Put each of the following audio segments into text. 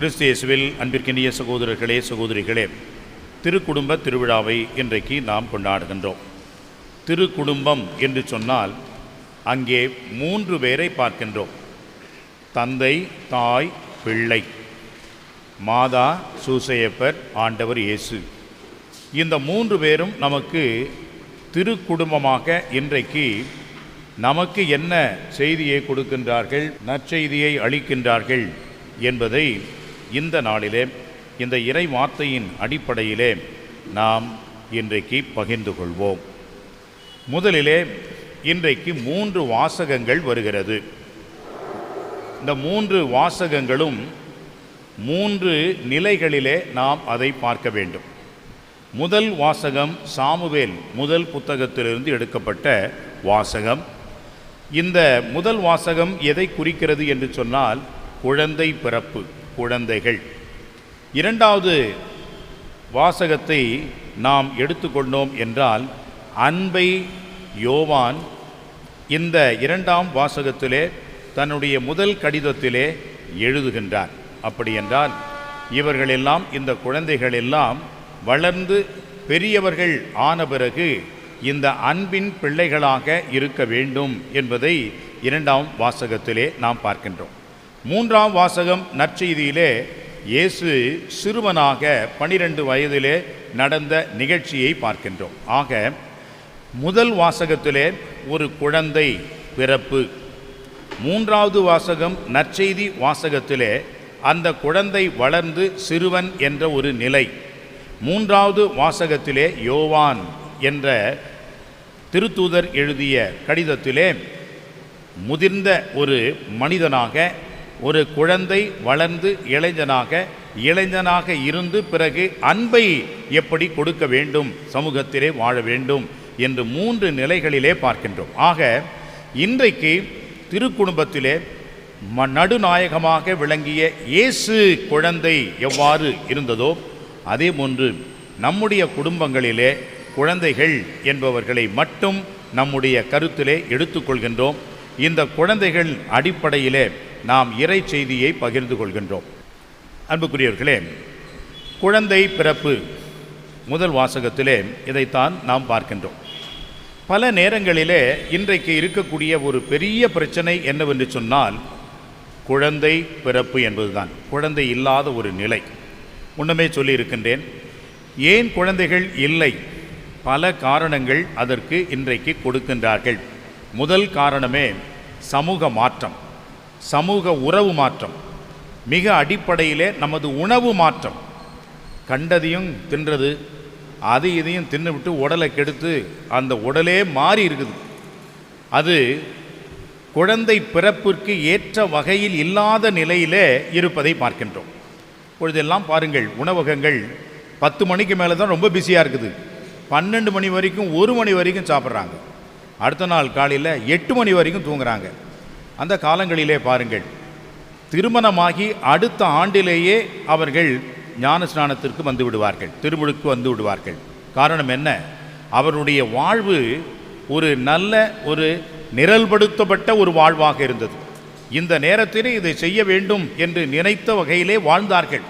கிறிஸ்து இயேசுவில் அன்பிற்கினிய சகோதரர்களே சகோதரிகளே திருக்குடும்ப திருவிழாவை இன்றைக்கு நாம் கொண்டாடுகின்றோம். திருக்குடும்பம் என்று சொன்னால் அங்கே மூன்று பேரை பார்க்கின்றோம். தந்தை தாய் பிள்ளை. மாதா சூசையப்பர் ஆண்டவர் இயேசு. இந்த மூன்று பேரும் நமக்கு திருக்குடும்பமாக இன்றைக்கு நமக்கு என்ன செய்தியை கொடுக்கின்றார்கள் நற்செய்தியை அளிக்கின்றார்கள் என்பதை இந்த நாளிலே இந்த இறை வார்த்தையின் அடிப்படையிலே நாம் இன்றைக்கு பகிர்ந்து கொள்வோம். முதலிலே இன்றைக்கு மூன்று வாசகங்கள் வருகிறது. இந்த மூன்று வாசகங்களும் மூன்று நிலைகளிலே நாம் அதை பார்க்க வேண்டும். முதல் வாசகம் சாமுவேல் முதல் புத்தகத்திலிருந்து எடுக்கப்பட்ட வாசகம். இந்த முதல் வாசகம் எதை குறிக்கிறது என்று சொன்னால் குழந்தை பிறப்பு. குழந்தைகள். இரண்டாவது வாசகத்தை நாம் எடுத்துக்கொண்டோம் என்றால் அன்பை யோவான் இந்த இரண்டாம் வாசகத்திலே தன்னுடைய முதல் கடிதத்திலே எழுதுகின்றார். அப்படி என்றால் இவர்களெல்லாம் இந்த குழந்தைகள் எல்லாம் வளர்ந்து பெரியவர்கள் ஆன பிறகு இந்த அன்பின் பிள்ளைகளாக இருக்க வேண்டும் என்பதை இரண்டாம் வாசகத்திலே நாம் பார்க்கின்றோம். மூன்றாம் வாசகம் நற்செய்தியிலே இயேசு சிறுவனாக பனிரெண்டு வயதிலே நடந்த நிகழ்ச்சியை பார்க்கின்றோம். ஆக முதல் வாசகத்திலே ஒரு குழந்தை பிறப்பு. மூன்றாவது வாசகம் நற்செய்தி வாசகத்திலே அந்த குழந்தை வளர்ந்து சிறுவன் என்ற ஒரு நிலை. மூன்றாவது வாசகத்திலே யோவான் என்ற திருத்தூதர் எழுதிய கடிதத்திலே முதிர்ந்த ஒரு மனிதனாக ஒரு குழந்தை வளர்ந்து இளைஞனாக இளைஞனாக இருந்து பிறகு அன்பை எப்படி கொடுக்க வேண்டும் சமூகத்திலே வாழ வேண்டும் என்று மூன்று நிலைகளிலே பார்க்கின்றோம். ஆக இன்றைக்கு திருக்குடும்பத்திலே ம நடுநாயகமாக விளங்கிய இயேசு குழந்தை எவ்வாறு இருந்ததோ அதே போன்று நம்முடைய குடும்பங்களிலே குழந்தைகள் என்பவர்களை மட்டும் நம்முடைய கருத்திலே எடுத்துக்கொள்கின்றோம். இந்த குழந்தைகள் அடிப்படையிலே நாம் இறை செய்தியை பகிர்ந்து கொள்கின்றோம். அன்புக்குரியவர்களே குழந்தை பிறப்பு முதல் வாசகத்திலே இதைத்தான் நாம் பார்க்கின்றோம். பல நேரங்களிலே இன்றைக்கு இருக்கக்கூடிய ஒரு பெரிய பிரச்சனை என்னவென்று சொன்னால் குழந்தை பிறப்பு என்பதுதான். குழந்தை இல்லாத ஒரு நிலை. முன்னமே சொல்லியிருக்கின்றேன் ஏன் குழந்தைகள் இல்லை? பல காரணங்கள் அதற்கு இன்றைக்கு கொடுக்கின்றார்கள். முதல் காரணமே சமூக மாற்றம். சமூக உறவு மாற்றம். மிக அடிப்படையிலே நமது உணவு மாற்றம். கண்டதையும் தின்றது அது இதையும் தின்னுவிட்டு உடலை கெடுத்து அந்த உடலே மாறி இருக்குது. அது குழந்தை பிறப்பிற்கு ஏற்ற வகையில் இல்லாத நிலையிலே இருப்பதை பார்க்கின்றோம். இப்பொழுதெல்லாம் பாருங்கள் உணவகங்கள் பத்து மணிக்கு மேலே தான் ரொம்ப பிஸியாக இருக்குது. பன்னெண்டு மணி வரைக்கும் ஒரு மணி வரைக்கும் சாப்பிட்றாங்க. அடுத்த நாள் காலையில் எட்டு மணி வரைக்கும் தூங்குறாங்க. அந்த காலங்களிலே பாருங்கள். திருமணமாகி அடுத்த ஆண்டிலேயே அவர்கள் ஞான ஸ்நானத்திற்கு வந்து விடுவார்கள். திருமுழுக்கு வந்து விடுவார்கள். காரணம் என்ன? அவருடைய வாழ்வு ஒரு நல்ல ஒரு நிரல்படுத்தப்பட்ட ஒரு வாழ்வாக இருந்தது. இந்த நேரத்திலே இதை செய்ய வேண்டும் என்று நினைத்த வகையிலே வாழ்ந்தார்கள்.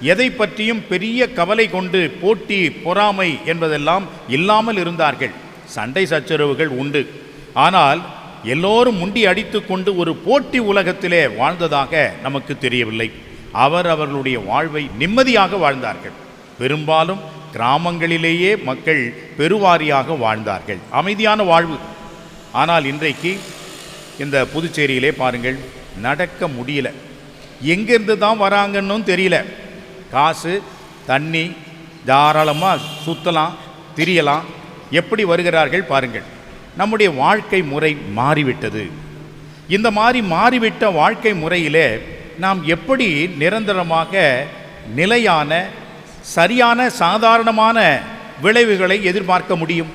எதை பற்றியும் பெரிய கவலை கொண்டு போட்டி பொறாமை என்பதெல்லாம் இல்லாமல் இருந்தார்கள். சண்டை சச்சரவுகள் உண்டு. ஆனால் எல்லோரும் முண்டி அடித்து கொண்டு ஒரு போட்டி உலகத்திலே வாழ்ந்ததாக நமக்கு தெரியவில்லை. அவர் அவர்களுடைய வாழ்வை நிம்மதியாக வாழ்ந்தார்கள். பெரும்பாலும் கிராமங்களிலேயே மக்கள் பெருவாரியாக வாழ்ந்தார்கள். அமைதியான வாழ்வு. ஆனால் இன்றைக்கு இந்த புதுச்சேரியிலே பாருங்கள் நடக்க முடியல. எங்கேருந்து தான் வராங்கன்னு தெரியல. காசு தண்ணி தாராளமாக சுற்றலாம் திரியலாம். எப்படி வருகிறார்கள் பாருங்கள். நம்முடைய வாழ்க்கை முறை மாறிவிட்டது. இந்த மாதிரி மாறிவிட்ட வாழ்க்கை முறையிலே நாம் எப்படி நிரந்தரமாக நிலையான சரியான சாதாரணமான விளைவுகளை எதிர்பார்க்க முடியும்?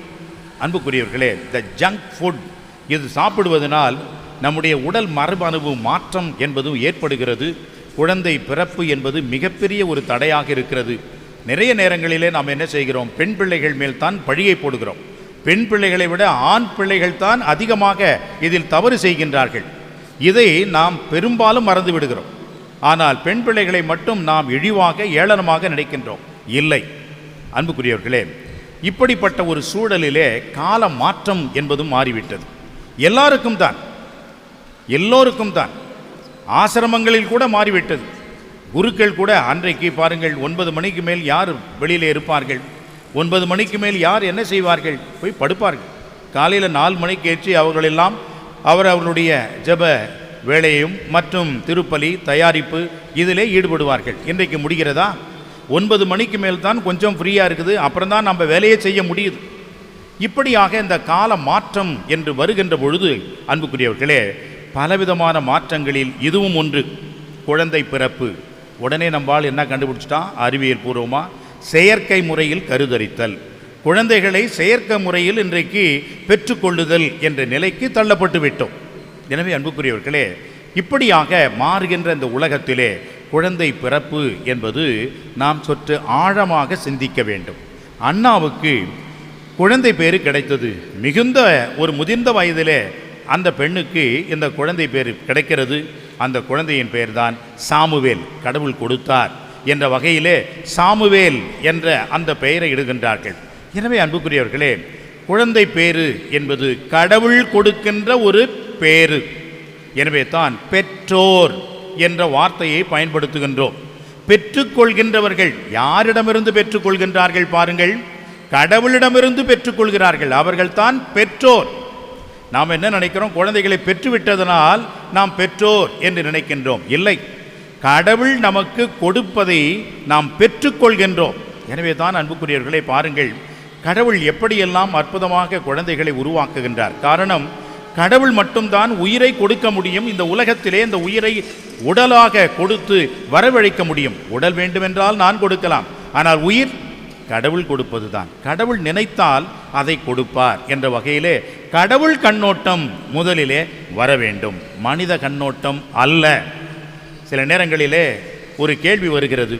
அன்புக்குரியவர்களே த ஜங்க் ஃபுட் இது சாப்பிடுவதனால் நம்முடைய உடல் மரபணுவு மாற்றம் என்பதும் ஏற்படுகிறது. குழந்தை பிறப்பு என்பது மிகப்பெரிய ஒரு தடையாக இருக்கிறது. நிறைய நேரங்களிலே நாம் என்ன செய்கிறோம்? பெண் பிள்ளைகள் மேல் தான் பழியை போடுகிறோம். பெண் பிள்ளைகளை விட ஆண் பிள்ளைகள் தான் அதிகமாக இதில் தவறு செய்கின்றார்கள். இதை நாம் பெரும்பாலும் மறந்து விடுகிறோம். ஆனால் பெண் பிள்ளைகளை மட்டும் நாம் இழிவாக ஏளனமாக நினைக்கின்றோம். இல்லை. அன்புக்குரியவர்களே இப்படிப்பட்ட ஒரு சூழலிலே கால மாற்றம் என்பதும் மாறிவிட்டது. எல்லாருக்கும் தான். எல்லோருக்கும் தான். ஆசிரமங்களில் கூட மாறிவிட்டது. குருக்கள் கூட அன்றைக்கு பாருங்கள் ஒன்பது மணிக்கு மேல் யார் வெளியிலே இருப்பார்கள்? ஒன்பது மணிக்கு மேல் யார் என்ன செய்வார்கள்? போய் படுப்பார்கள். காலையில் நாலு மணிக்கு ஏற்றி அவர்களெல்லாம் அவர் அவர்களுடைய ஜெப வேலையும் மற்றும் திருப்பலி தயாரிப்பு இதிலே ஈடுபடுவார்கள். இன்றைக்கு முடிகிறதா? ஒன்பது மணிக்கு மேல் தான் கொஞ்சம் ஃப்ரீயாக இருக்குது. அப்புறம் தான் நம்ம வேலையை செய்ய முடியுது. இப்படியாக இந்த கால மாற்றம் என்று வருகின்ற பொழுது அன்புக்குரியவர்களே பலவிதமான மாற்றங்களில் இதுவும் ஒன்று. குழந்தை பிறப்பு. உடனே நம்மால் என்ன கண்டுபிடிச்சிட்டா? அறிவியல் பூர்வமாக செயற்கை முறையில் கருதரித்தல். குழந்தைகளை செயற்கை முறையில் இன்றைக்கு பெற்றுக்கொள்ளுதல் என்ற நிலைக்கு தள்ளப்பட்டு விட்டோம் எனவே அன்புக்குரியவர்களே இப்படியாக மாறுகின்ற இந்த உலகத்திலே குழந்தை பிறப்பு என்பது நாம் சற்று ஆழமாக சிந்திக்க வேண்டும். அண்ணாவுக்கு குழந்தை பேர் கிடைத்தது. மிகுந்த ஒரு முதிர்ந்த வயதிலே அந்த பெண்ணுக்கு இந்த குழந்தை பேர் கிடைக்கிறது. அந்த குழந்தையின் பெயர்தான் சாமுவேல். கடவுள் கொடுத்தார். என்ற வகையிலே சாமுவேல் என்ற அந்த பெயரை இடுகின்றார்கள். எனவே அன்புக்குரியவர்களே குழந்தை பேரு என்பது கடவுள் கொடுக்கின்ற ஒரு பேரு எனவே தான் பெற்றோர் என்ற வார்த்தையை பயன்படுத்துகின்றோம். பெற்றுக்கொள்கின்றவர்கள் யாரிடமிருந்து பெற்றுக்கொள்கின்றார்கள் பாருங்கள். கடவுளிடமிருந்து பெற்றுக்கொள்கிறார்கள் அவர்கள்தான் பெற்றோர். நாம் என்ன நினைக்கிறோம்? குழந்தைகளை பெற்றுவிட்டதனால் நாம் பெற்றோர் என்று நினைக்கின்றோம். இல்லை. கடவுள் நமக்கு கொடுப்பதை நாம் பெற்றுக்கொள்கின்றோம். எனவே தான் அன்புக்குரியவர்களை பாருங்கள் கடவுள் எப்படியெல்லாம் அற்புதமாக குழந்தைகளை உருவாக்குகின்றார். காரணம் கடவுள் மட்டும்தான் உயிரை கொடுக்க முடியும் இந்த உலகத்திலே இந்த உயிரை உடலாக கொடுத்து வரவழைக்க முடியும். உடல் வேண்டுமென்றால் நான் கொடுக்கலாம் ஆனால் உயிர் கடவுள் கொடுப்பதுதான். கடவுள் நினைத்தால் அதை கொடுப்பார் என்ற வகையிலே கடவுள் கண்ணோட்டம் முதலிலே வர வேண்டும். மனித கண்ணோட்டம் அல்ல. சில நேரங்களிலே ஒரு கேள்வி வருகிறது.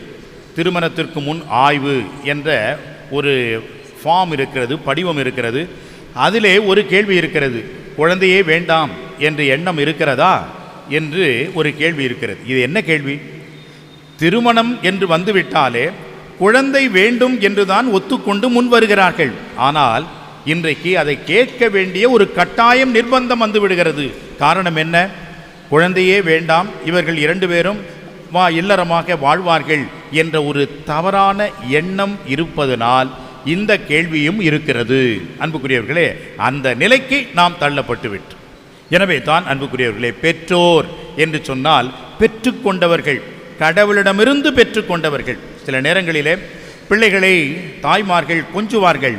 திருமணத்திற்கு முன் ஆய்வு என்ற ஒரு ஃபார்ம் இருக்கிறது படிவம் இருக்கிறது. அதிலே ஒரு கேள்வி இருக்கிறது. குழந்தையே வேண்டாம் என்ற எண்ணம் இருக்கிறதா என்று ஒரு கேள்வி இருக்கிறது. இது என்ன கேள்வி? திருமணம் என்று வந்துவிட்டாலே குழந்தை வேண்டும் என்றுதான் ஒத்துக்கொண்டு முன் வருகிறார்கள். ஆனால் இன்றைக்கு அதை கேட்க வேண்டிய ஒரு கட்டாயம் நிர்பந்தம் வந்துவிடுகிறது காரணம் என்ன? குழந்தையே வேண்டாம் இவர்கள் இரண்டு பேரும் வா இல்லறமாக வாழ்வார்கள் என்ற ஒரு தவறான எண்ணம் இருப்பதனால் இந்த கேள்வியும் இருக்கிறது. அன்புக்குரியவர்களே அந்த நிலைக்கு நாம் தள்ளப்பட்டுவிட்டு எனவே தான் அன்புக்குரியவர்களே பெற்றோர் என்று சொன்னால் பெற்றுக்கொண்டவர்கள் கடவுளிடமிருந்து பெற்றுக்கொண்டவர்கள் சில நேரங்களிலே பிள்ளைகளை தாய்மார்கள் கொஞ்சுவார்கள்.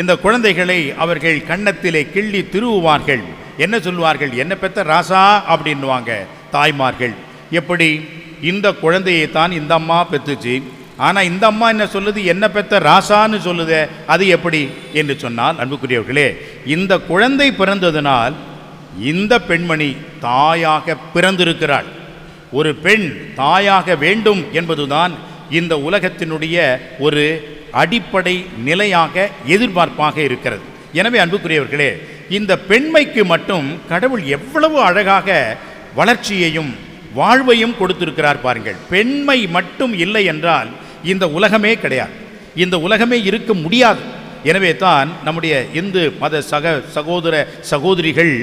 இந்த குழந்தைகளை அவர்கள் கன்னத்திலே கிள்ளி திருவுவார்கள். என்ன சொல்லுவார்கள்? என்ன பெத்த ராசா? அப்படின்னுவாங்க தாய்மார்கள். எப்படி? இந்த குழந்தையை தான் இந்த அம்மா பெத்துச்சு. ஆனால் இந்த அம்மா என்ன சொல்லுது? என்ன பெத்த ராசான்னு சொல்லுதே அது எப்படி? என்று சொன்னால் அன்புக்குரியவர்களே இந்த குழந்தை பிறந்ததனால் இந்த பெண்மணி தாயாக பிறந்திருக்கிறாள். ஒரு பெண் தாயாக வேண்டும் என்பதுதான் இந்த உலகத்தினுடைய ஒரு அடிப்படை நிலையாக எதிர்பார்ப்பாக இருக்கிறது. எனவே அன்புக்குரியவர்களே இந்த பெண்மைக்கு மட்டும் கடவுள் எவ்வளவு அழகாக வளர்ச்சியையும் வாழ்வையும் கொடுத்திருக்கிறார் பாருங்கள். பெண்மை மட்டும் இல்லை என்றால் இந்த உலகமே கிடையாது. இந்த உலகமே இருக்க முடியாது. எனவே தான் நம்முடைய இந்து மத சக சகோதர சகோதரிகள்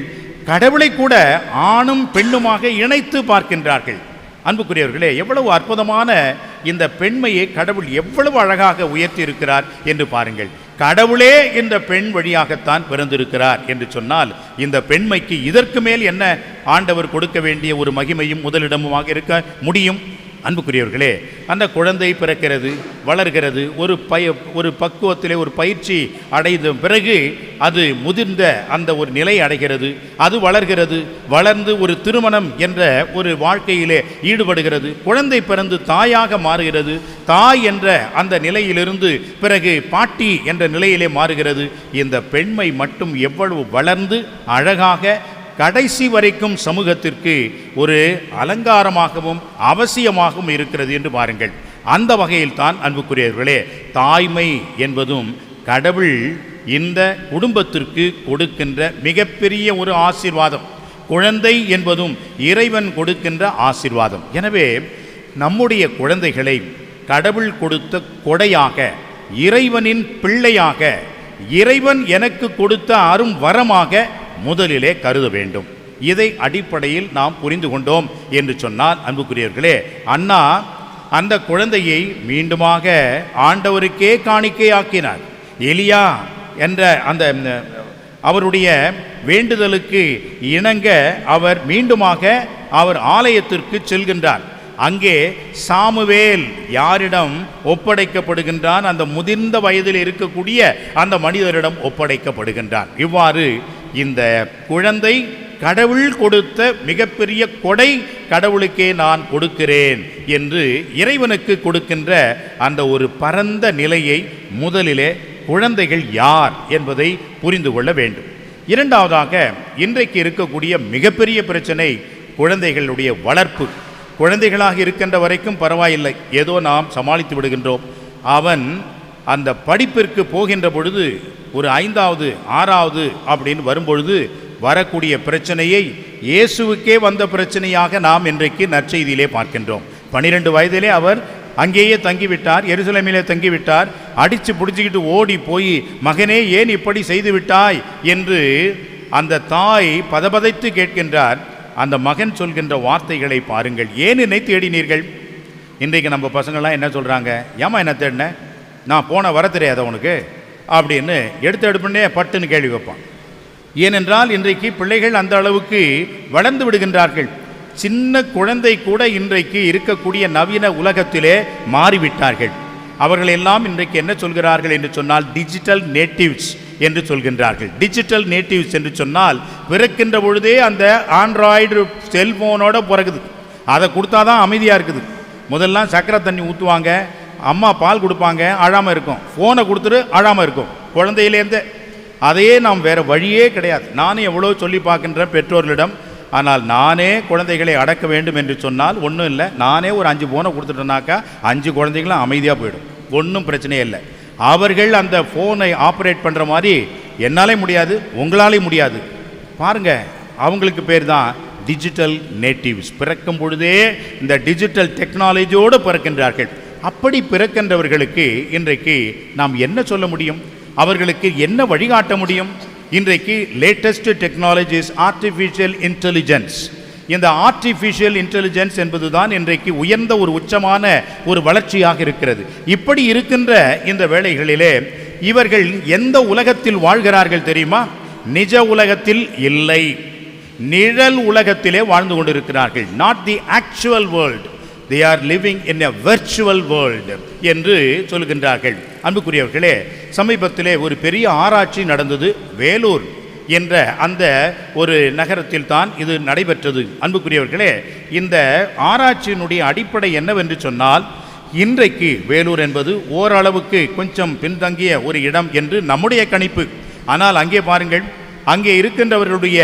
கடவுளை கூட ஆணும் பெண்ணுமாக இணைத்து பார்க்கின்றார்கள். அன்புக்குரியவர்களே எவ்வளவு அற்புதமான இந்த பெண்மையை கடவுள் எவ்வளவு அழகாக உயர்த்தி இருக்கிறார் என்று பாருங்கள். கடவுளே என்ற பெண் வழியாகத்தான் பிறந்திருக்கிறார் என்று சொன்னால் இந்த பெண்மைக்கு இதற்கு மேல் என்ன ஆண்டவர் கொடுக்க வேண்டிய ஒரு மகிமையும் முதலிடமுமாக இருக்க முடியும்? அன்புக்குரியவர்களே அந்த குழந்தை பிறக்கிறது வளர்கிறது ஒரு பய ஒரு பக்குவத்திலே ஒரு பயிற்சி அடைந்த பிறகு அது முதிர்ந்த அந்த ஒரு நிலை அடைகிறது. அது வளர்கிறது வளர்ந்து ஒரு திருமணம் என்ற ஒரு வாழ்க்கையிலே ஈடுபடுகிறது. குழந்தை பிறந்து தாயாக மாறுகிறது. தாய் என்ற அந்த நிலையிலிருந்து பிறகு பாட்டி என்ற நிலையிலே மாறுகிறது. இந்த பெண்மை மட்டும் எவ்வளவு வளர்ந்து அழகாக கடைசி வரைக்கும் சமூகத்திற்கு ஒரு அலங்காரமாகவும் அவசியமாகவும் இருக்கிறது என்று பாருங்கள். அந்த வகையில் தான் அன்புக்குரியவர்களே தாய்மை என்பதும் கடவுள் இந்த குடும்பத்திற்கு கொடுக்கின்ற மிகப்பெரிய ஒரு ஆசீர்வாதம். குழந்தை என்பதும் இறைவன் கொடுக்கின்ற ஆசீர்வாதம். எனவே நம்முடைய குழந்தைகளை கடவுள் கொடுத்த கொடையாக இறைவனின் பிள்ளையாக இறைவன் எனக்கு கொடுத்த அரும் வரமாக முதலிலே கருத வேண்டும். இதை அடிப்படையில் நாம் புரிந்து கொண்டோம் என்று சொன்னால் அன்புக்குரியவர்களே அண்ணா அந்த குழந்தையை மீண்டுமாக ஆண்டவருக்கே காணிக்கையாக்கினார். எலியா என்ற அந்த அவருடைய வேண்டுதலுக்கு இணங்க அவர் மீண்டுமாக அவர் ஆலயத்திற்கு செல்கின்றார். அங்கே சாமுவேல் யாரிடம் ஒப்படைக்கப்படுகின்றான் அந்த முதிர்ந்த வயதில் இருக்கக்கூடிய அந்த மனிதரிடம் ஒப்படைக்கப்படுகின்றான். இவ்வாறு இந்த குழந்தை கடவுள் கொடுத்த மிகப்பெரிய கொடை கடவுளுக்கே நான் கொடுக்கிறேன் என்று இறைவனுக்கு கொடுக்கின்ற அந்த ஒரு பரந்த நிலையை முதலிலே குழந்தைகள் யார் என்பதை புரிந்து கொள்ள வேண்டும். இரண்டாவதாக இன்றைக்கு இருக்கக்கூடிய மிகப்பெரிய பிரச்சனை குழந்தைகளுடைய வளர்ப்பு. குழந்தைகளாக இருக்கின்ற வரைக்கும் பரவாயில்லை. ஏதோ நாம் சமாளித்து விடுகின்றோம். அவன் அந்த படிப்பிற்கு போகின்ற பொழுது ஒரு ஐந்தாவது ஆறாவது அப்படின்னு வரும்பொழுது வரக்கூடிய பிரச்சனையை இயேசுவுக்கே வந்த பிரச்சனையாக நாம் இன்றைக்கு நற்செய்தியிலே பார்க்கின்றோம். பன்னிரெண்டு வயதிலே அவர் அங்கேயே தங்கிவிட்டார் எருசலேமிலே தங்கிவிட்டார் அடித்து பிடிச்சிக்கிட்டு ஓடி போய் மகனே ஏன் இப்படி செய்து விட்டாய் என்று அந்த தாய் பதபதைத்து கேட்கின்றார். அந்த மகன் சொல்கின்ற வார்த்தைகளை பாருங்கள். ஏன் என்னை தேடினீர்கள்? இன்றைக்கு நம்ம பசங்கள்லாம் என்ன சொல்கிறாங்க ஏமா என்ன தேடினேன் நான் போன வர தெரியாத உனக்கு? அப்படின்னு எடுத்து எடுப்புன்னே பட்டுன்னு கேள்வி வைப்பான். ஏனென்றால் இன்றைக்கு பிள்ளைகள் அந்த அளவுக்கு வளர்ந்து விடுகின்றார்கள். சின்ன குழந்தை கூட இன்றைக்கு இருக்கக்கூடிய நவீன உலகத்திலே மாறிவிட்டார்கள். அவர்கள் எல்லாம் இன்றைக்கு என்ன சொல்கிறார்கள் என்று சொன்னால் டிஜிட்டல் நேட்டிவ்ஸ் என்று சொல்கின்றார்கள். டிஜிட்டல் நேட்டிவ்ஸ் என்று சொன்னால் பிறக்கின்ற பொழுதே அந்த ஆண்ட்ராய்டு செல்போனோட பிறகுது. அதை கொடுத்தா தான் அமைதியாக இருக்குது. முதல்லாம் சக்கரை தண்ணி ஊற்றுவாங்க அம்மா பால் கொடுப்பாங்க அழாமல் இருக்கும். ஃபோனை கொடுத்துட்டு அழாமல் இருக்கும். குழந்தையிலேருந்தே அதையே நாம் வேறு வழியே கிடையாது. நானும் எவ்வளோ சொல்லி பார்க்கின்றேன் பெற்றோர்களிடம் ஆனால் நானே குழந்தைகளை அடக்க வேண்டும் என்று சொன்னால் ஒன்றும் இல்லை. நானே ஒரு அஞ்சு ஃபோனை கொடுத்துட்டேனாக்கா அஞ்சு குழந்தைகளும் அமைதியாக போயிடும். ஒன்றும் பிரச்சனையே இல்லை. அவர்கள் அந்த ஃபோனை ஆப்ரேட் பண்ணுற மாதிரி என்னாலே முடியாது உங்களாலே முடியாது. பாருங்க அவங்களுக்கு பேர் தான் டிஜிட்டல் நேட்டிவ்ஸ் பிறக்கும் பொழுதே இந்த டிஜிட்டல் டெக்னாலஜியோடு பிறக்கின்றார்கள். அப்படி பிறக்கின்றவர்களுக்கு இன்றைக்கு நாம் என்ன சொல்ல முடியும்? அவர்களுக்கு என்ன வழிகாட்ட முடியும்? இன்றைக்கு லேட்டஸ்ட் டெக்னாலஜிஸ் ஆர்டிஃபிஷியல் இன்டெலிஜென்ஸ் இந்த ஆர்டிஃபிஷியல் இன்டெலிஜென்ஸ் என்பதுதான் இன்றைக்கு உயர்ந்த ஒரு உச்சமான ஒரு வளர்ச்சியாக இருக்கிறது. இப்படி இருக்கின்ற இந்த வேளைகளிலே இவர்கள் எந்த உலகத்தில் வாழ்கிறார்கள் தெரியுமா? நிஜ உலகத்தில் இல்லை. நிழல் உலகத்திலே வாழ்ந்து கொண்டிருக்கிறார்கள். Not the actual world they are living in a virtual world என்று சொல்கின்றார்கள். அன்புக்குரியவர்களே சமீபத்திலே ஒரு பெரிய ஆராய்ச்சி நடந்தது வேலூர் என்ற அந்த ஒரு நகரத்தில் தான் இது நடைபெற்றது. அன்புக்குரியவர்களே இந்த ஆராய்ச்சியினுடைய அடிப்படை என்னவென்று சொன்னால் இன்றைக்கு வேலூர் என்பது ஓரளவுக்கு கொஞ்சம் பின்தங்கிய ஒரு இடம் என்று நம்முடைய கணிப்பு. ஆனால் அங்கே பாருங்கள் அங்கே இருக்கின்றவர்களுடைய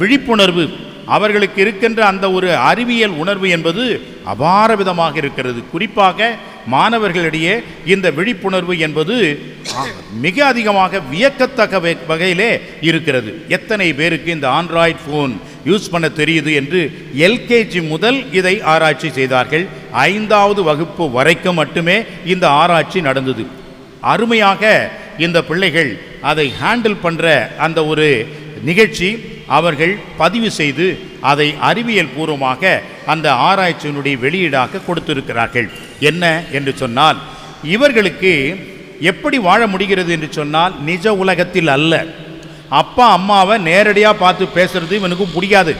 விழிப்புணர்வு அவர்களுக்கு இருக்கின்ற அந்த ஒரு அறிவியல் உணர்வு என்பது அபார விதமாக இருக்கிறது. குறிப்பாக மாணவர்களிடையே இந்த விழிப்புணர்வு என்பது மிக அதிகமாக வியக்கத்தக்க வகையிலே இருக்கிறது. எத்தனை பேருக்கு இந்த ஆண்ட்ராய்ட் ஃபோன் யூஸ் பண்ண தெரியுது என்று எல்கேஜி முதல் இதை ஆராய்ச்சி செய்தார்கள். ஐந்தாவது வகுப்பு வரைக்கும் மட்டுமே இந்த ஆராய்ச்சி நடந்தது. அருமையாக இந்த பிள்ளைகள் அதை ஹேண்டில் பண்ணுற அந்த ஒரு நிகழ்ச்சி அவர்கள் பதிவு செய்து அதை அறிவியல் பூர்வமாக அந்த ஆராய்ச்சியினுடைய வெளியீடாக கொடுத்திருக்கிறார்கள். என்ன என்று சொன்னால் இவர்களுக்கு எப்படி வாழ முடிகிறது என்று சொன்னால் நிஜ உலகத்தில் அல்ல. அப்பா அம்மாவை நேரடியாக பார்த்து பேசுறது இவனுக்கு பிடிக்காது.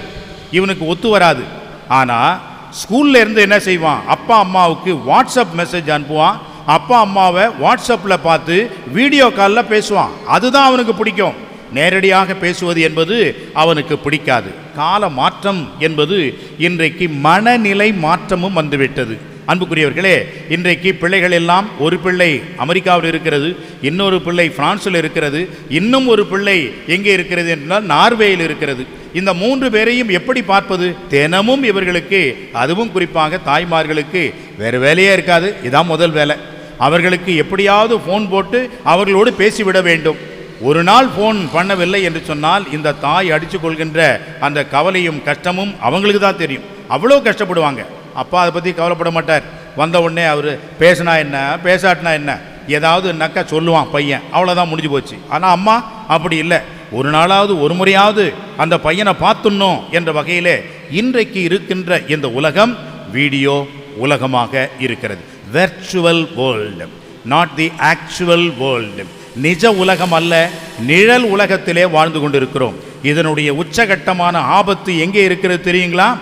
இவனுக்கு ஒத்து வராது. ஆனால் ஸ்கூல்ல இருந்து என்ன செய்வான்? அப்பா அம்மாவுக்கு வாட்ஸ்அப் மெசேஜ் அனுப்புவான். அப்பா அம்மாவை வாட்ஸ்அப்பில் பார்த்து வீடியோ காலில் பேசுவான். அதுதான் அவனுக்கு பிடிக்கும். நேரடியாக பேசுவது என்பது அவனுக்கு பிடிக்காது. கால மாற்றம் என்பது இன்றைக்கு மனநிலை மாற்றமும் வந்துவிட்டது. அன்புக்குரியவர்களே இன்றைக்கு பிள்ளைகள் எல்லாம் ஒரு பிள்ளை அமெரிக்காவில் இருக்கிறது இன்னொரு பிள்ளை பிரான்சில் இருக்கிறது இன்னும் ஒரு பிள்ளை எங்கே இருக்கிறது என்றால் நார்வேயில் இருக்கிறது. இந்த மூன்று பேரையும் எப்படி பார்ப்பது? தினமும் இவர்களுக்கு அதுவும் குறிப்பாக தாய்மார்களுக்கு வேறு வேலையே இருக்காது. இதான் முதல் வேலை. அவர்களுக்கு எப்படியாவது ஃபோன் போட்டு அவர்களோடு பேசிவிட வேண்டும். ஒரு நாள் ஃபோன் பண்ணவில்லை என்று சொன்னால் இந்த தாய் அடித்து கொள்கின்ற அந்த கவலையும் கஷ்டமும் அவங்களுக்கு தான் தெரியும். அவ்வளோ கஷ்டப்படுவாங்க. அப்பா அதை பற்றி கவலைப்பட மாட்டார். வந்த உடனே அவர் பேசினா என்ன பேசாட்டினா என்ன ஏதாவது நக்கா சொல்லுவான் பையன். அவ்வளோதான் முடிஞ்சு போச்சு. ஆனால் அம்மா அப்படி இல்லை. ஒரு நாளாவது ஒரு முறையாவது அந்த பையனை பார்த்துடணும் என்ற வகையிலே இன்றைக்கு இருக்கின்ற இந்த உலகம் வீடியோ உலகமாக இருக்கிறது. Virtual world not the actual world நிஜ உலகம் அல்ல நிழல் உலகத்திலே வாழ்ந்து கொண்டிருக்கிறோம். இதனுடைய உச்சகட்டமான ஆபத்து எங்கே இருக்கிறது தெரியுங்களா?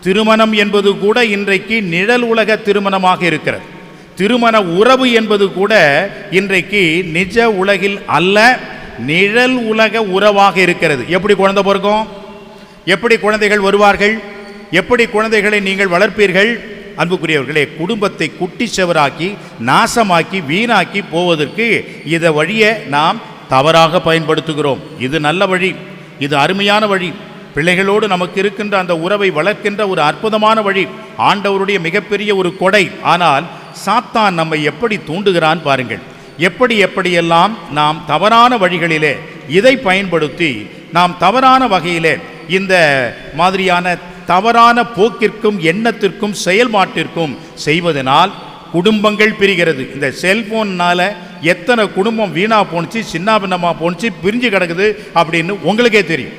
திருமணம் என்பது கூட இன்றைக்கு நிழல் உலக திருமணமாக இருக்கிறது. திருமண உறவு என்பது கூட இன்றைக்கு நிஜ உலகில் அல்ல நிழல் உலக உறவாக இருக்கிறது. எப்படி குழந்தை பிறக்கும்? எப்படி குழந்தைகள் வருவார்கள்? எப்படி குழந்தைகளை நீங்கள் வளர்ப்பீர்கள்? அன்புக்குரியவர்களே குடும்பத்தை குட்டி செவராக்கி நாசமாக்கி வீணாக்கி போவதற்கு இதை வழியை நாம் தவறாக பயன்படுத்துகிறோம். இது நல்ல வழி. இது அருமையான வழி. பிள்ளைகளோடு நமக்கு இருக்கின்ற அந்த உறவை வளர்க்கின்ற ஒரு அற்புதமான வழி. ஆண்டவருடைய மிகப்பெரிய ஒரு கொடை. ஆனால் சாத்தான் நம்மை எப்படி தூண்டுகிறான் பாருங்கள். எப்படி எப்படியெல்லாம் நாம் தவறான வழிகளிலே இதை பயன்படுத்தி நாம் தவறான வகையிலே இந்த மாதிரியான தவறான போக்கிற்கும் எண்ணத்திற்கும் செயல்பாட்டிற்கும் செய்வதனால் குடும்பங்கள் பிரிகிறது. இந்த செல்ஃபோன்னால் எத்தனை குடும்பம் வீணாக போணுச்சு சின்ன பின்னமாக போணுச்சு பிரிஞ்சு கிடக்குது அப்படின்னு உங்களுக்கே தெரியும்.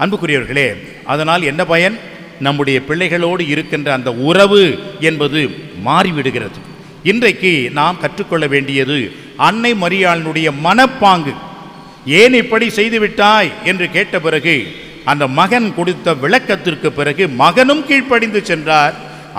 அன்புக்குரியவர்களே அதனால் என்ன பயன்? நம்முடைய பிள்ளைகளோடு இருக்கின்ற அந்த உறவு என்பது மாறிவிடுகிறது. இன்றைக்கு நாம் கற்றுக்கொள்ள வேண்டியது அன்னை மரியாளினுடைய மனப்பாங்கு. ஏன் இப்படி செய்துவிட்டாய்? என்று கேட்ட பிறகு அந்த மகன் கொடுத்த விளக்கத்திற்கு பிறகு மகனும் கீழ்ப்படிந்து சென்றார்.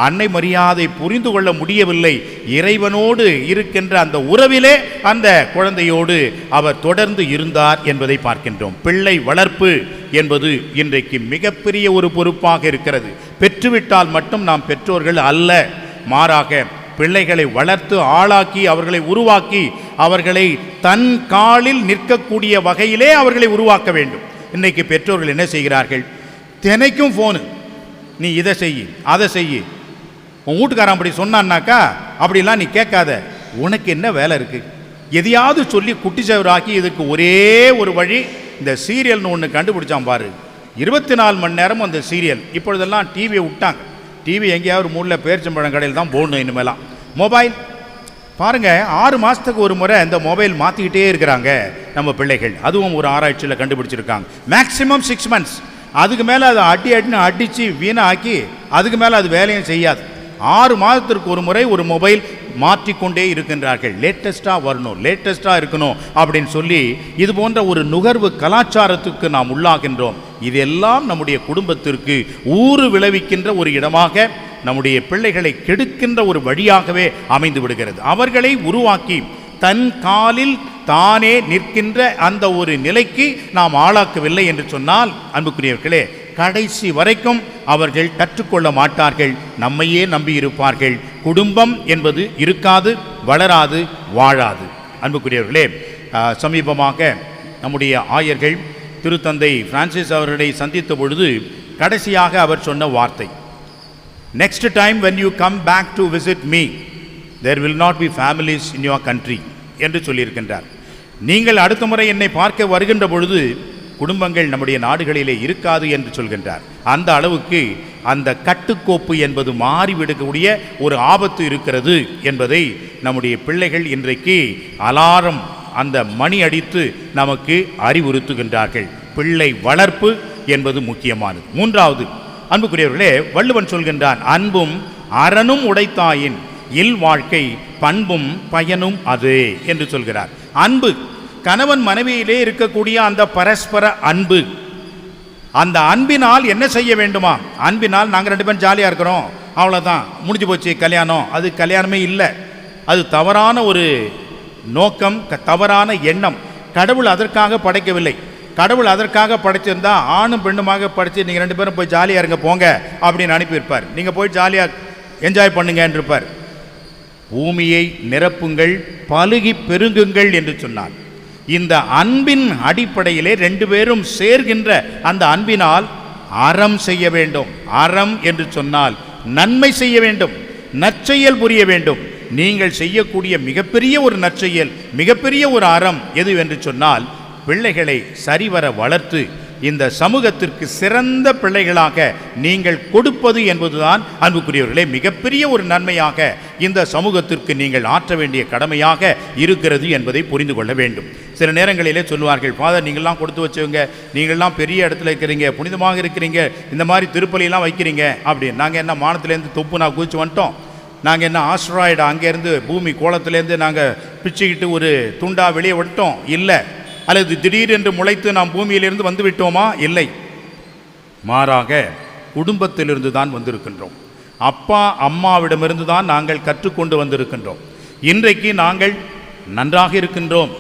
அன்னை மரியாதை புரிந்து கொள்ள முடியவில்லை. இறைவனோடு இருக்கின்ற அந்த உறவிலே அந்த குழந்தையோடு அவர் தொடர்ந்து இருந்தார் என்பதை பார்க்கின்றோம். பிள்ளை வளர்ப்பு என்பது இன்றைக்கு மிகப்பெரிய ஒரு பொறுப்பாக இருக்கிறது. பெற்றுவிட்டால் மட்டும் நாம் பெற்றோர்கள் அல்ல. மாறாக பிள்ளைகளை வளர்த்து ஆளாக்கி அவர்களை உருவாக்கி அவர்களை தன் காலில் நிற்கக்கூடிய வகையிலே அவர்களை உருவாக்க வேண்டும். இன்றைக்கு பெற்றோர்கள் என்ன செய்கிறார்கள்? தினைக்கும் ஃபோனு நீ இதை செய் அதை செய் உன் வீட்டுக்காரன் அப்படி சொன்னான்னாக்கா அப்படிலாம் நீ கேட்காத. உனக்கு என்ன வேலை இருக்குது எதையாவது சொல்லி குட்டி சவராக்கி இதுக்கு ஒரே ஒரு வழி இந்த சீரியல்னு ஒன்று கண்டுபிடிச்சான் பாரு. இருபத்தி நாலு மணி நேரம் அந்த சீரியல். இப்பொழுதெல்லாம் டிவியை விட்டாங்க. டிவி எங்கேயாவது மூணில் பேரிச்சம்பழம் கடையில் தான் போடணும் இனிமேலாம். மொபைல் பாருங்க ஆறு மாதத்துக்கு ஒரு முறை இந்த மொபைல் மாற்றிக்கிட்டே இருக்கிறாங்க நம்ம பிள்ளைகள். அதுவும் ஒரு ஆராய்ச்சியில் கண்டுபிடிச்சிருக்காங்க. மேக்ஸிமம் சிக்ஸ் மந்த்ஸ் அதுக்கு மேலே அதை அடி அடின்னு அடித்து வீணாக்கி அதுக்கு மேலே அது வேலையும் செய்யாது. ஆறு மாதத்திற்கு ஒரு முறை ஒரு மொபைல் மாற்றிக்கொண்டே இருக்கின்றார்கள். லேட்டஸ்ட்டாக வரணும் லேட்டஸ்ட்டாக இருக்கணும் அப்படின்னு சொல்லி இது போன்ற ஒரு நுகர்வு கலாச்சாரத்துக்கு நாம் உள்ளாகின்றோம். இதெல்லாம் நம்முடைய குடும்பத்திற்கு ஊறு விளைவிக்கின்ற ஒரு இடமாக நம்முடைய பிள்ளைகளை கெடுக்கின்ற ஒரு வழியாகவே அமைந்து விடுகிறது. அவர்களை உருவாக்கி தன் காலில் தானே நிற்கின்ற அந்த ஒரு நிலைக்கு நாம் ஆளாக்கவில்லை என்று சொன்னால் அன்புக்குரியவர்களே கடைசி வரைக்கும் அவர்கள் கற்றுக்கொள்ள மாட்டார்கள் நம்மையே நம்பியிருப்பார்கள். குடும்பம் என்பது இருக்காது வளராது வாழாது. அன்புக்குரியவர்களே சமீபமாக நம்முடைய ஆயர்கள் திருத்தந்தை பிரான்சிஸ் அவர்களை சந்தித்த பொழுது கடைசியாக அவர் சொன்ன வார்த்தை next time when you come back to visit me there will not be families in your country என்று சொல்லியிருக்கின்றார். நீங்கள் அடுத்த முறை என்னை பார்க்க வருகின்ற பொழுது குடும்பங்கள் நம்முடைய நாடுகளிலே இருக்காது என்று சொல்கின்றார். அந்த அளவுக்கு அந்த கட்டுக்கோப்பு என்பது மாறிவிடக்கூடிய ஒரு ஆபத்து இருக்கிறது என்பதை நம்முடைய பிள்ளைகள் இன்றைக்கு அலாரம் அந்த மணி அடித்து நமக்கு அறிவுறுத்துகின்றார்கள். பிள்ளை வளர்ப்பு என்பது முக்கியமானது. மூன்றாவது அன்புக்குரியவர்களே வள்ளுவன் சொல்கின்றான் அன்பும் அறனும் உடைத்தாயின் இல் வாழ்க்கை பண்பும் பயனும் அது என்று சொல்கிறார். அன்பு கணவன் மனைவியிலே இருக்கக்கூடிய அந்த பரஸ்பர அன்பு அந்த அன்பினால் என்ன செய்ய வேண்டுமா? அன்பினால் நாங்கள் ரெண்டு பேரும் ஜாலியாக இருக்கிறோம் அவ்வளோதான் முடிஞ்சு போச்சு கல்யாணம். அது கல்யாணமே இல்லை. அது தவறான ஒரு நோக்கம் தவறான எண்ணம். கடவுள் அதற்காக படைக்கவில்லை. கடவுள் அதற்காக படைச்சிருந்தா ஆணும் பெண்ணுமாக படைச்சு நீங்கள் ரெண்டு பேரும் போய் ஜாலியாக இருங்க போங்க அப்படின்னு அனுப்பியிருப்பார். நீங்கள் போய் ஜாலியாக என்ஜாய் பண்ணுங்கன்னு இருப்பார் பூமியை நிரப்புங்கள் பழுகி பெருங்குங்கள் என்று சொன்னார். இந்த அன்பின் அடிப்படையிலே ரெண்டு பேரும் சேர்கின்ற அந்த அன்பினால் அறம் செய்ய வேண்டும். அறம் என்று சொன்னால் நன்மை செய்ய வேண்டும் நற்செயல் புரிய வேண்டும். நீங்கள் செய்யக்கூடிய மிகப்பெரிய ஒரு நற்செயல் மிகப்பெரிய ஒரு அறம் எது என்று சொன்னால் பிள்ளைகளை சரிவர வளர்த்து இந்த சமூகத்திற்கு சிறந்த பிள்ளைகளாக நீங்கள் கொடுப்பது என்பதுதான் அன்புக்குரியவர்களே மிகப்பெரிய ஒரு நன்மையாக இந்த சமூகத்திற்கு நீங்கள் ஆற்ற வேண்டிய கடமையாக இருக்கிறது என்பதை புரிந்து கொள்ள வேண்டும். சில நேரங்களிலே சொல்லுவார்கள் ஃபாதர் நீங்கள்லாம் கொடுத்து வச்சவங்க நீங்கள்லாம் பெரிய இடத்துல இருக்கிறீங்க புனிதமாக இருக்கிறீங்க இந்த மாதிரி திருப்பலியெல்லாம் வைக்கிறீங்க அப்படின்னு. நாங்கள் என்ன மானத்துலேருந்து தொப்பு நான் குதிச்சு வந்துட்டோம். நாங்கள் என்ன ஆஸ்ட்ராய்டு அங்கேருந்து பூமி கோலத்துலேருந்து நாங்கள் பிச்சுக்கிட்டு ஒரு துண்டாக வெளியே விட்டோம் இல்லை. அல்லது திடீரென்று முளைத்து நாம் பூமியிலிருந்து வந்துவிட்டோமா? இல்லை. மாறாக குடும்பத்திலிருந்து தான் வந்திருக்கின்றோம். அப்பா அம்மாவிடமிருந்து தான் நாங்கள் கற்றுக்கொண்டு வந்திருக்கின்றோம். இன்றைக்கு நாங்கள் நன்றாக இருக்கின்றோம்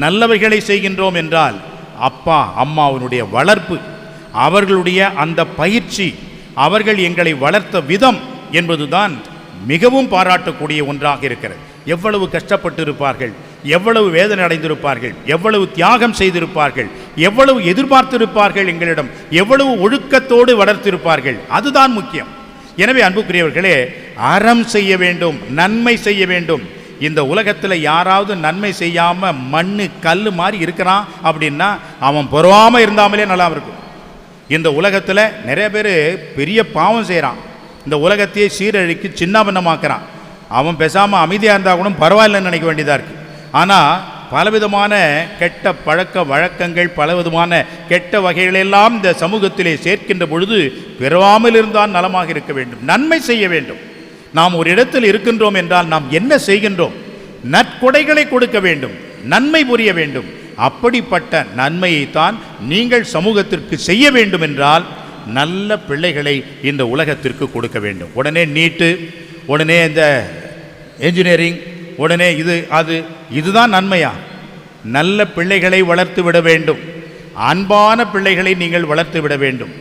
நல்லவைகளை செய்கின்றோம் என்றால் அப்பா அம்மாவினுடைய வளர்ப்பு அவர்களுடைய அந்த பயிற்சி அவர்கள் எங்களை வளர்த்த விதம் என்பதுதான் மிகவும் பாராட்டக்கூடிய ஒன்றாக இருக்கிறது. எவ்வளவு கஷ்டப்பட்டு இருப்பார்கள் எவ்வளவு வேதனை அடைந்திருப்பார்கள் எவ்வளவு தியாகம் செய்திருப்பார்கள் எவ்வளவு எதிர்பார்த்திருப்பார்கள் எங்களிடம் எவ்வளவு ஒழுக்கத்தோடு வளர்த்திருப்பார்கள் அதுதான் முக்கியம். எனவே அன்புக்குரியவர்களே அறம் செய்ய வேண்டும் நன்மை செய்ய வேண்டும். இந்த உலகத்தில் யாராவது நன்மை செய்யாமல் மண்ணு கல் மாதிரி இருக்கிறான் அப்படின்னா அவன் பொறாமல் இருந்தாமலே நல்லா இருக்கும். இந்த உலகத்தில் நிறைய பேர் பெரிய பாவம் செய்கிறான் இந்த உலகத்தையே சீரழிக்கு சின்னாபின்னமாக்குறான். அவன் பேசாமல் அமைதியாக இருந்தால் கூட பரவாயில்லைன்னு நினைக்க வேண்டியதாக இருக்குது ஆனால் பலவிதமான கெட்ட பழக்க வழக்கங்கள் பலவிதமான கெட்ட வகைகளெல்லாம் இந்த சமூகத்திலே சேர்க்கின்ற பொழுது பெறாமல் இருந்தால் நலமாக இருக்க வேண்டும் நன்மை செய்ய வேண்டும். நாம் ஒரு இடத்தில் இருக்கின்றோம் என்றால் நாம் என்ன செய்கின்றோம்? நற்கொடைகளை கொடுக்க வேண்டும் நன்மை புரிய வேண்டும். அப்படிப்பட்ட நன்மையைத்தான் நீங்கள் சமூகத்திற்கு செய்ய வேண்டும் என்றால் நல்ல பிள்ளைகளை இந்த உலகத்திற்கு கொடுக்க வேண்டும். உடனே நீட்டு உடனே இந்த என்ஜினியரிங் உடனே இது அது இதுதான் நன்மையா? நல்ல பிள்ளைகளை வளர்த்து விட வேண்டும். அன்பான பிள்ளைகளை நீங்கள் வளர்த்து விட வேண்டும்.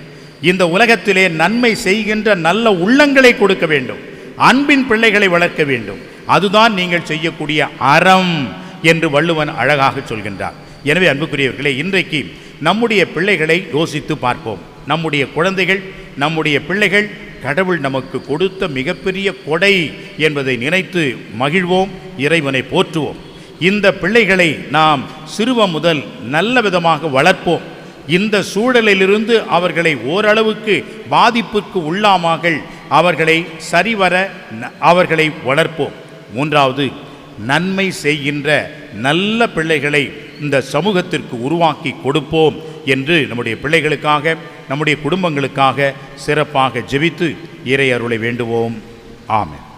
இந்த உலகத்திலே நன்மை செய்கின்ற நல்ல உள்ளங்களை கொடுக்க வேண்டும். அன்பின் பிள்ளைகளை வளர்க்க வேண்டும். அதுதான் நீங்கள் செய்யக்கூடிய அறம் என்று வள்ளுவன் அழகாக சொல்கின்றார். எனவே அன்புக்குரியவர்களே இன்றைக்கு நம்முடைய பிள்ளைகளை யோசித்து பார்ப்போம். நம்முடைய குழந்தைகள் நம்முடைய பிள்ளைகள் கடவுள் நமக்கு கொடுத்த மிகப்பெரிய கொடை என்பதை நினைத்து மகிழ்வோம் இறைவனை போற்றுவோம். இந்த பிள்ளைகளை நாம் சிறுவம் முதல் நல்ல விதமாக வளர்ப்போம். இந்த சூழலிலிருந்து அவர்களை ஓரளவுக்கு பாதிப்புக்கு உள்ளாமாக அவர்களை சரிவர அவர்களை வளர்ப்போம். மூன்றாவது நன்மை செய்கின்ற நல்ல பிள்ளைகளை இந்த சமூகத்திற்கு உருவாக்கி கொடுப்போம். என்று நம்முடைய பிள்ளைகளுக்காக நம்முடைய குடும்பங்களுக்காக சிறப்பாக ஜெபித்து இறை அருளை வேண்டுவோம். ஆமாம்